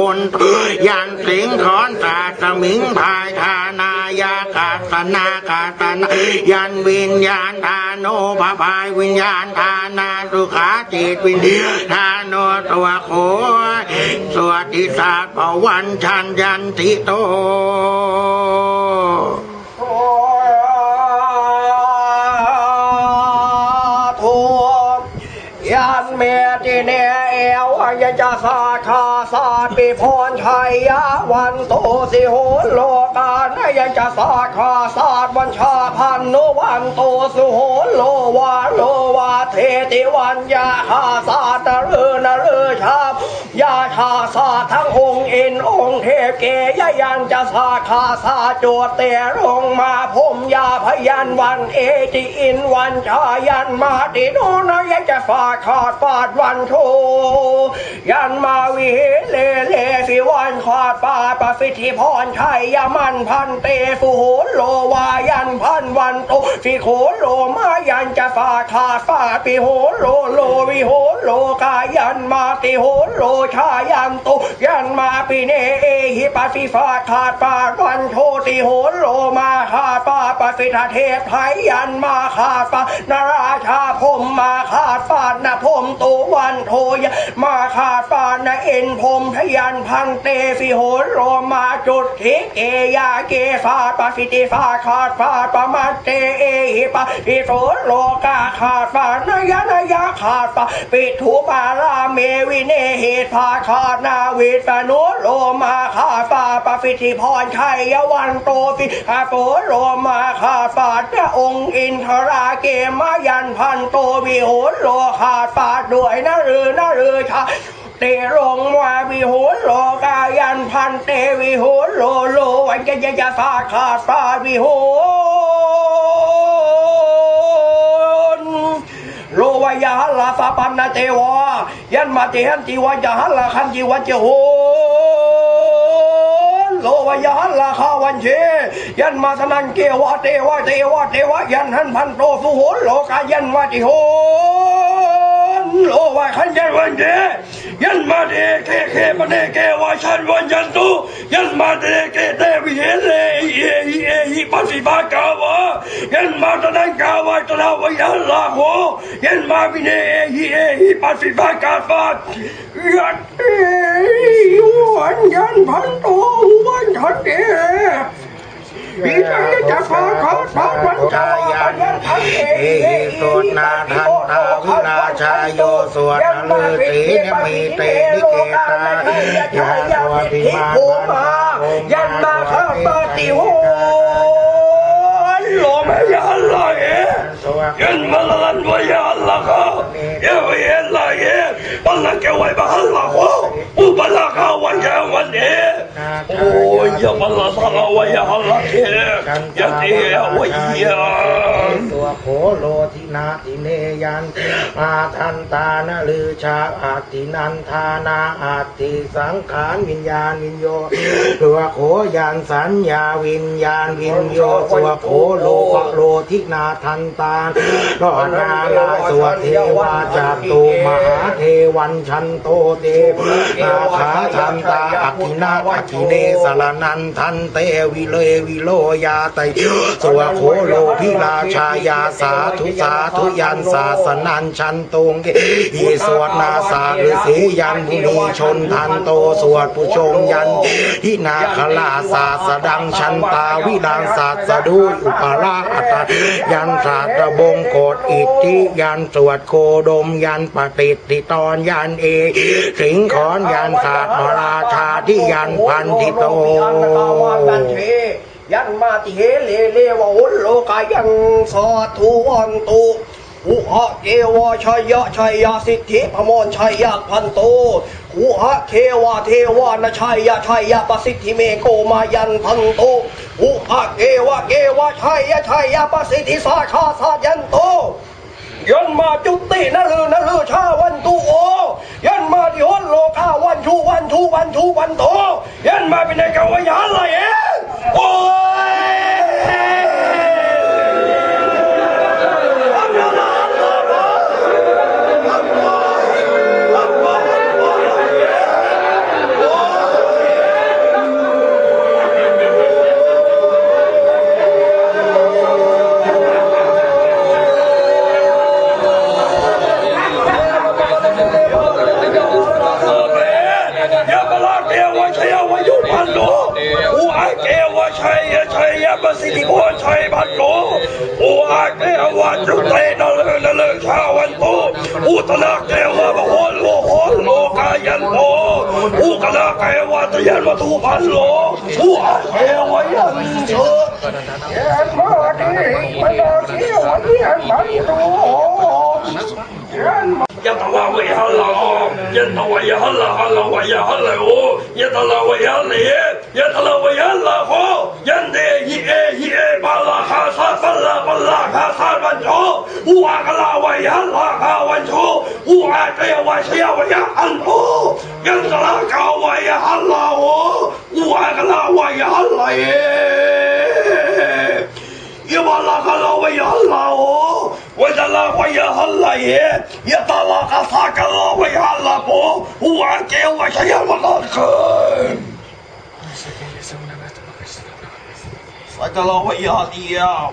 ยันตำบลยันสิงขอนตาสมิงพายทานายากาตนากาตนายันวิญญาณทานโนภาพายวิญญาณทานาสุขาจิตวิญญาณทานโนตัวโขสวัสดิศาสตร์ปวันชันยันติโต กิเนเอวอยจะสาคาสาปิพรชัยยะวันโตสิโหโลกานยจะสาคาสาวันชาพันโนวันโตสุโหโลวาโลวาเทติวันยาคาสาตะลือนลือชาบยาชาสาทั้งองค์อินองค์เทพเกยยันจะสาคาสาโจทย์เตลงมาผมยาพยันวันเอติอินวันชายันมาติโนนยจะฝาขาดฟาดวันโทยันมาวิเลเลสิวันขาดฟาดปฟิธิพรชัยยมันพันเตสุโหโลวายันพันวันโตฟิโขโลมายันจะฝาขาดฟาปิโหโลโลวิโหโลกายันมาติโหโลชายันโตยันมาปิเนเอหิปัสสิฟาขาดฟาวันโทติโหโลมาขาดฟาปฟิทเทพไทยันมาขาดฟานาราชาพมมาขาดฟานะพมตุวันโทยมาขาดฟานะเอ็นพมทยันพันเตฟิโหโลมาจุดทิเกยาเกฟาปฟิติฟาขาฟาปมาเตเอหิปะอิโสโลกาขาฟาดนยนยาขาฟาปิทุปาราเมวิเนเหตพาขานาวิตานุโลมาขาฟาปฟิติพรชัยยวันโตฟิอาโตโลมาขาดฟาดพระองค์อินทราเกมายันพันโตวิโหโลขาดฟาดด้วยนะหรือนะหรือชาเตลงวาวิโหโลกายันพันเตวิโหโลโลวันจะจะจะฟาขาดฟาวิโหนโลวายาหัลลาฟาปันนาเตวายันมาเตหันจีวายาหัลลาคันจีวาเจโห โลวายาหันลาคาวันเชยันมาสนันเกวะเตวะเตวะเตวะยันหันพันโตสุโหนโลกายันวาติโหนโลวาคันยันวันเช ยันมาเดเกเคมาเดเกวาชันวันยัน ปัสสิบากาวะยันมาตะนังกาวะตะลาวยันลาโหยันมาบิเนเอขอฮิปัสสิบากาฟายันเอวันยันพันโตวันทันเดวิจัยจะพาเขาพาวันชายันเอเอหิโสนาทันตาวินาชายโยสวดนลือตีนมีเตนิเกตายาสวัติมาโอมายันมาข้าปาติโหลมยันลายยันมาลันวยันละข้าเยวิเอย บัลลังเกวัยบัลลังโออุบัลลังข้าวั ตัวโอ้ยยาบัลลังสังวยันละเกยันเอวยันตัวโขโลทินาติเนยันมาทันตานะลือชาอาตินันทานาอาติสังขารวิญญาณวิญโยตัวโขยันสัญญาวิญญาณวิญโยตัวโขโลปโลทินาทันตาโลนาลาสวเทวาจาตุมหาเทวันชันโตเตนาคาทันตาอคินาอคิเนสารนันทันเตวิเลวิโลยาไตสวโคโลพิราชาายาสาธุสาธุยันสาสนันชันตุงอีสวดนาสาฤาษียันบุนีชนทันโตสวดผู้ชงยันทินาคลาสาสดังชันตาวิดังศาสดูอุปราอัตยันสาตบงโกดอิทธิยันสวดโคดมยันปฏิติตอนยันเอ สิงขอนยันศาสตร์มราชาที่ยันพันธิโต ยันมาติเฮเลเลวะอุลโลกายังสาธุวันตุอุหะเกวะชัยยะชัยยะสิทธิพมรชัยยะพันโตอุหะเทวะเทวะนะชัยยะชัยยะปสิทธิเมโกมายันพันโตอุหะเกวะเกวะชัยยะชัยยะปสิทธิสาชาสายันโตยันมาจุตินะลือนะลือชาวันตุโอ ยันมาที่ฮนโลกาวันชูวันชูวันชูวันโต ยันมาเป็นในกาวายานเลยเองโอ้ อุอาเกวันจุเตนเลนเลชาวันโตอุตนาเกวะบะโหโลโหโลกายันโตอุกนาเกวตยันวะทุพันโลอุอาเกวยันโตยันมาดีมันเอาเที่ยวเที่ยนมันดูยันยัตลาวิฮัลลายัตวะยะฮัลลาฮัลลาวะยะฮัลลาโอยัตลาวะยะเลยัตลาวะยะลาโคยันเดฮิเอฮิเอบาลาคาซาบัลลาบัลลาคาซาบันมันโชอุอาเกวะเชียวะยะอัน 一也很喂哈啦，一我也哈啦哈啦喂呀哈啦哦，一头啦喂哈耶，一头啦喂哈啦哦，人哋一二一二八啦哈沙八啦八啦哈沙万种，我个啦喂哈啦哈万种，我这呀我是呀我呀很多，人个啦搞喂哈啦哦，我个啦喂哈啦耶，一万啦哈啦喂哈啦。وجل ويهلا يتلاقصاك الله ويعلمه عنك وشيء ولكن صدق الله وإياه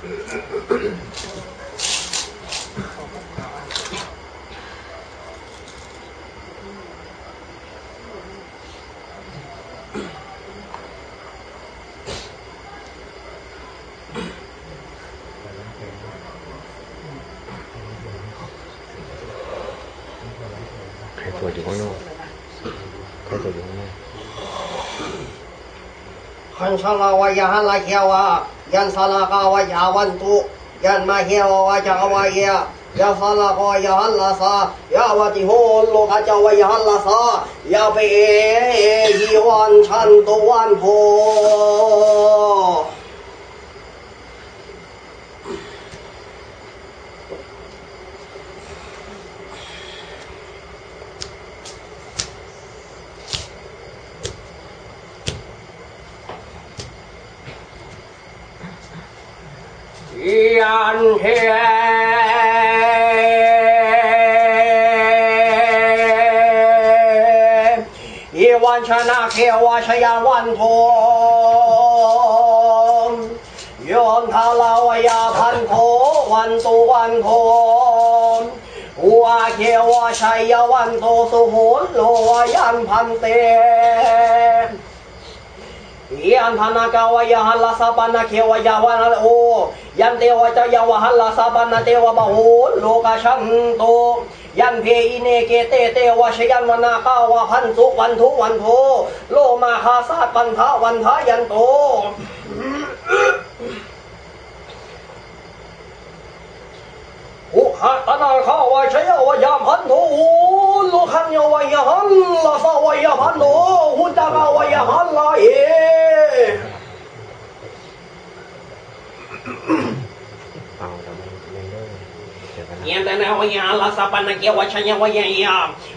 รวจอยู่ข้างนอกใครตรวจอ ยู่ข้างนอกขันสลาวายาฮันลาเขียวะยันสลากาวายาวันตุยันมาเขียววาจาวายยายาสลากาวายาฮันลาซายาวติโฮโลกาจาวายาฮันลาซายาเปเอยีวันชนตุวันโพยันเฮอีวันชนะเขวาชยาวันโทโยนทาลาวยาพันโทวันตุวันโทหัวเขวาชัยวันโทสุโหนโลวายันพันเต ยันธนากาวายหัลลาสาปนาเควายาวันโอยันเทวจายาวหัลลาสาปนาเทวบาโหโลกาชันโตยันเพอิเนเกเตเตวชยันวนาคาวาพันสุวันทุวันโทโลมาคาสาปันทาวันทายันโตอุหะตนาข้าวายชยวายามพันโทลุขันยวายาหันลาสาวายาพันโทหุตากาวายาหันลาเอ เอาแต่มันยังได้เดี๋ยวกันนะ ยันตนา วยาลาสาปนาเกวชัญวายายา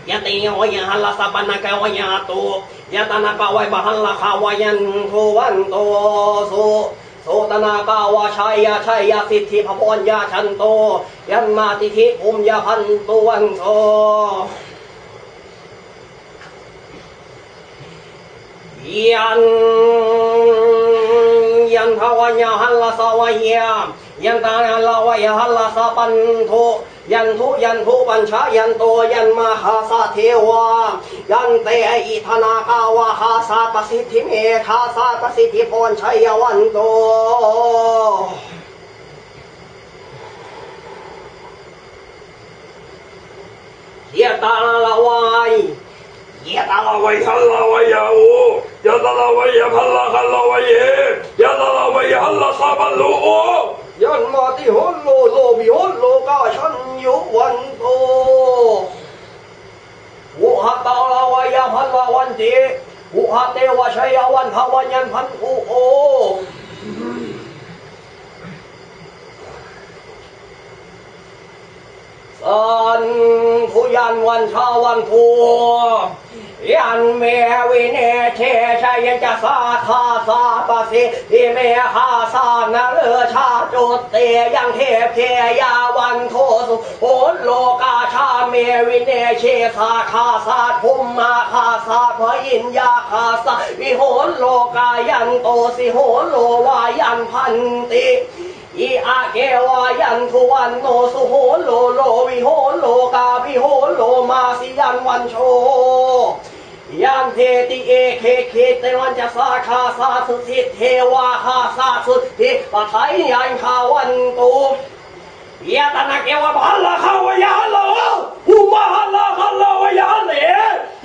ยันติยวายาลาสาปนาเกวายาตุยัตนากาวายบาหันลาขาวายันโทวันโตสุโสตนากาวาชัยยาชัยยาสิทธิพพรยาชันโต ยันมาติธิภูมิยาพันตุวันโตยันยันทวายาหัลลาสวายายันตานาลาวายาหัลลาสปันโท ยันทุยันทุบัญชายันโตยันมหาสาเทวายันเตอิธนากาวาหาสาปสิทธิเมฆาสาปสิทธิพรชัยวันโตเยตาลาวายเยตาลาวายฮัลลาวายาอูยะตาลาวายฮัลลาฮัลลาวายยะตาลาวายฮัลละซาบัลลูโอยันมาติฮุลโลโลบิฮุลโล ยุวันโตวุหตาลาวายาพันลาวันติวุหเตวชัยวันภาวันยันพันอุโอสันทุ ยันวันชาวันทัวยันเมวิเนเชชัยจะสาคาสาปสิทิเมหาสานาเลือชาจุดเตยังเทพเทยาวันโทสุโหนโลกาชาเมวิเนเชสาคาสาภุมมาคาสาพระอินยาคาสาวิโหนโลกายันโตสิโหนโลวายันพันติ อีอาเกวายันทุวันโนสุโหโลโลวิโหโลกาวิโหโลมาสิยันวันโชยันเทติเอเคเคเตวันจะสาคาสาสุทิเทวาคาสาสุทิปะไทยยันคาวันตุยะตนะเกวะพัลละคาวะยะลโลอุมาฮัลละฮัลละวะยะฮัลเล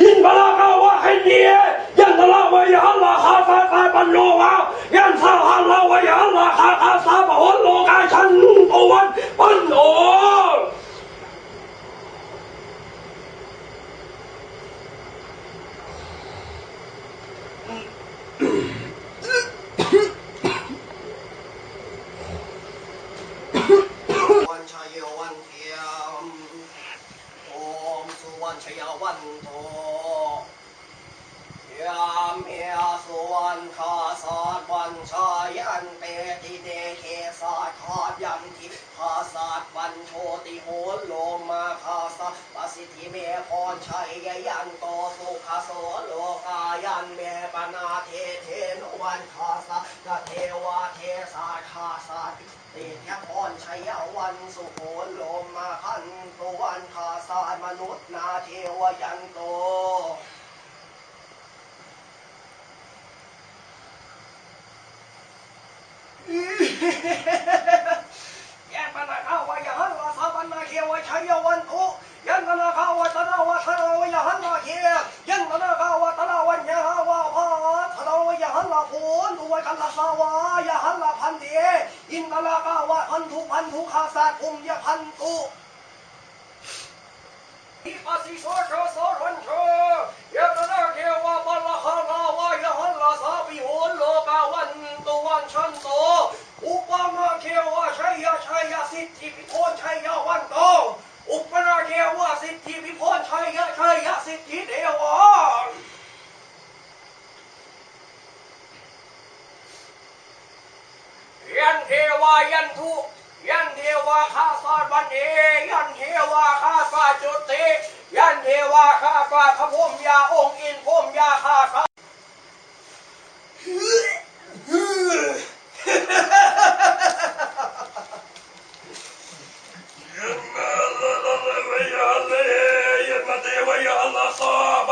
อินบลาคาวะฮิเดียยันตลาวะยะลละคาฟาฟาปะยันซาฮัลละวะยะฮัลละคาคาซาบะฮุลโลกาชันตะวันปันโอ วันชัยวันเทียมโอมสุวรรณชยวันโตยามเมียสุวรรณคาสาดวันชายันเตติเดเคสาดขาดยันทิ คาสาดวันโชติโหนโลมาคาสาปสิทธิเมพรชัยยันโตสุขโสโลกายันเมปนาเทเทนวันคาสากเทวาเทสาคาสาติเตยพรชัยวันสุโขโลมาพันตวันคาสามนุษย์นาเทวยันโตแยกปนาข้าวายหันลาสาบันนาเขี ยวชยวันโตยันปนาขาวตนาวทนาวยหันลาเขียยันปนาขาวตนาวันยาวาพาทนาวยหันลาพูนตุวัยกันลาสาวายหันลาพันเดียอินปนาขาวพันธุพันธุขาสาตุมยพันตุอิปัสสิโสชโสรันโชยะตนะเทวะบัลลาคาลาวะยะหันลาสาปิโหนโลกาวันตุวันชันโตอุปมาเทวะชัยยะชัยยะ สิทธิพิโพนชัยยะวันโตอุปนาเทวะสิทธิพิโพนชัยยะชัยยะสิทธิเทวะยันเทวายันทุยันเทวาข้าสาวันเอยันเทวาข้าสาจุติยันเทวาข้าสาพระพรหมยาองค์อินพรหมยาข้าสา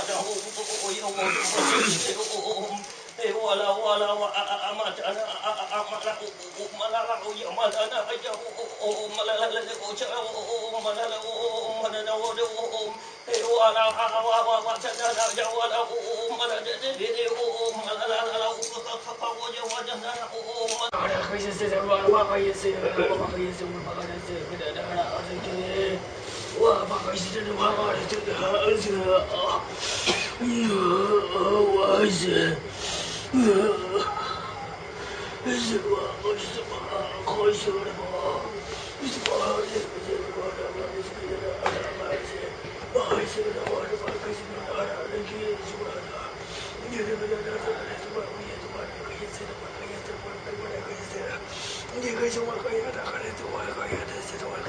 أماته ولا ولا أماتنا أملا أملا رعي أملنا أجه أملا للوجه أملا أملا ودوم ولا وتنا جوال أملا دليل أملا لا لا فوجه وجهنا أملا خيس سيد الوالد ما خيس سيد الوالد ما وبعشرين وعشرين أزهى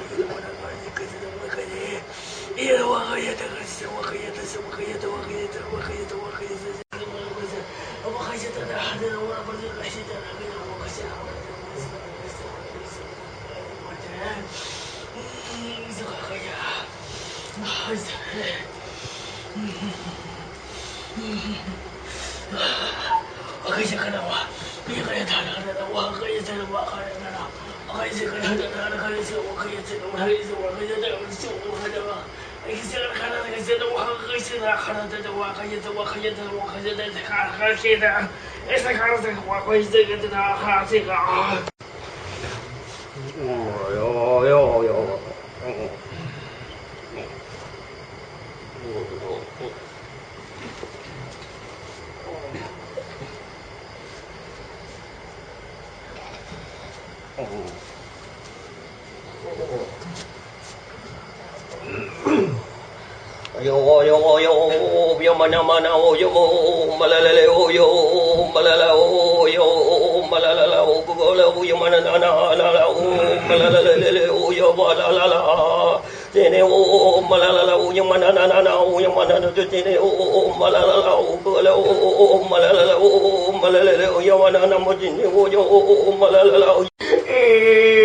Thank you. وخيته وخيته وخيته وخيته وخيته 啊，还有这个，我还有这，我还有这，我还有那个，还还有这个，还有这，我我这个这个啊，这个啊。哎呦呦！tene o o malala o yang mana na na na o yang mana na tu tene o o o malala o kala o o o malala o o malala o yang mana na mo tene o yang o o malala o